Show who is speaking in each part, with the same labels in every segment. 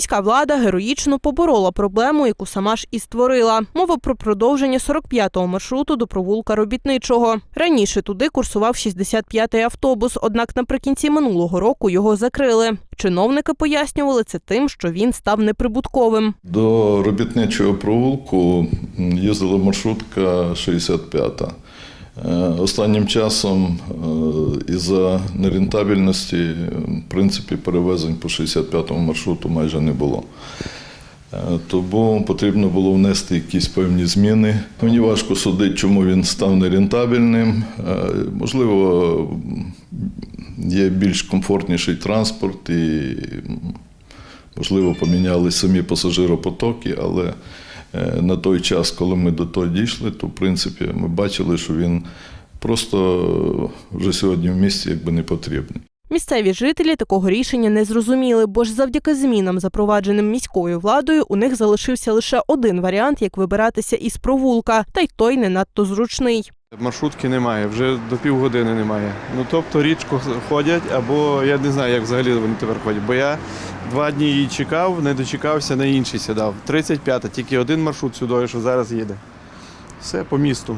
Speaker 1: Міська влада героїчно поборола проблему, яку сама ж і створила. Мова про продовження 45-го маршруту до провулка робітничого. Раніше туди курсував 65-й автобус, однак наприкінці минулого року його закрили. Чиновники пояснювали це тим, що він став неприбутковим.
Speaker 2: До робітничого провулку їздила маршрутка 65. Е, Останнім часом е, із-за нерентабельності, е, в принципі, перевезень по 65-му маршруту майже не було. Тому потрібно було внести якісь певні зміни. Мені важко судити, чому він став нерентабельним. Можливо, є більш комфортніший транспорт і Можливо, поміняли самі пасажиропотоки, але на той час, коли ми до того дійшли, то в принципі ми бачили, що він просто вже сьогодні в місті якби не потрібний.
Speaker 1: Місцеві жителі такого рішення не зрозуміли, бо ж завдяки змінам, запровадженим міською владою, у них залишився лише один варіант, як вибиратися із провулка, та й той не надто зручний.
Speaker 3: Маршрутки немає, вже до півгодини немає. Ну тобто річку ходять, або я не знаю, як взагалі вони тепер ходять. Бо я два дні її чекав, не дочекався, на інший сідав. 35-та, тільки один маршрут сюди, що зараз їде. Все по місту.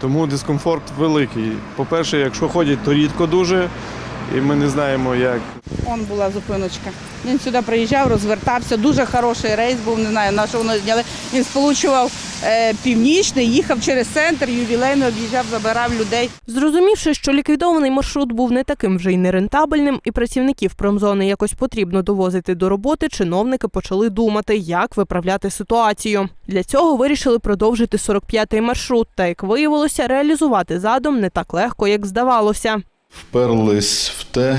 Speaker 3: Тому дискомфорт великий. По-перше, якщо ходять, то рідко дуже, і ми не знаємо, як
Speaker 4: Он була зупиночка. Він сюди приїжджав, розвертався. Дуже хороший рейс був, не знаю, на що воно зняли. Він сполучував е, північний, їхав через центр, ювілейно об'їжджав, забирав людей.
Speaker 1: Зрозумівши, що ліквідований маршрут був не таким вже й нерентабельним, і працівників промзони якось потрібно довозити до роботи, чиновники почали думати, як виправляти ситуацію. Для цього вирішили продовжити 45-й маршрут. Та як виявилося, реалізувати задум не так легко, як здавалося.
Speaker 2: Вперлись в те,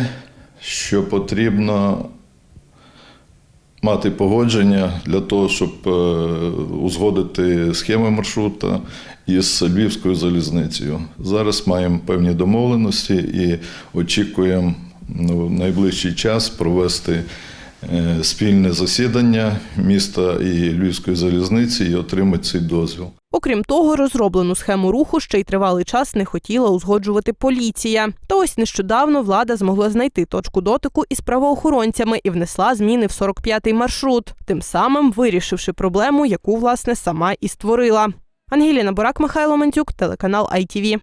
Speaker 2: що потрібно мати погодження для того, щоб е, узгодити схеми маршрута із Львівською залізницею. Зараз маємо певні домовленості і очікуємо ну, в найближчий час провести е, спільне засідання міста і Львівської залізниці і отримати цей дозвіл.
Speaker 1: Окрім того, розроблену схему руху ще й тривалий час не хотіла узгоджувати поліція. Та ось нещодавно влада змогла знайти точку дотику із правоохоронцями і внесла зміни в 45-й маршрут, тим самим вирішивши проблему, яку власне сама і створила. Ангеліна Бурак, Михайло Мандзюк, телеканал ITV.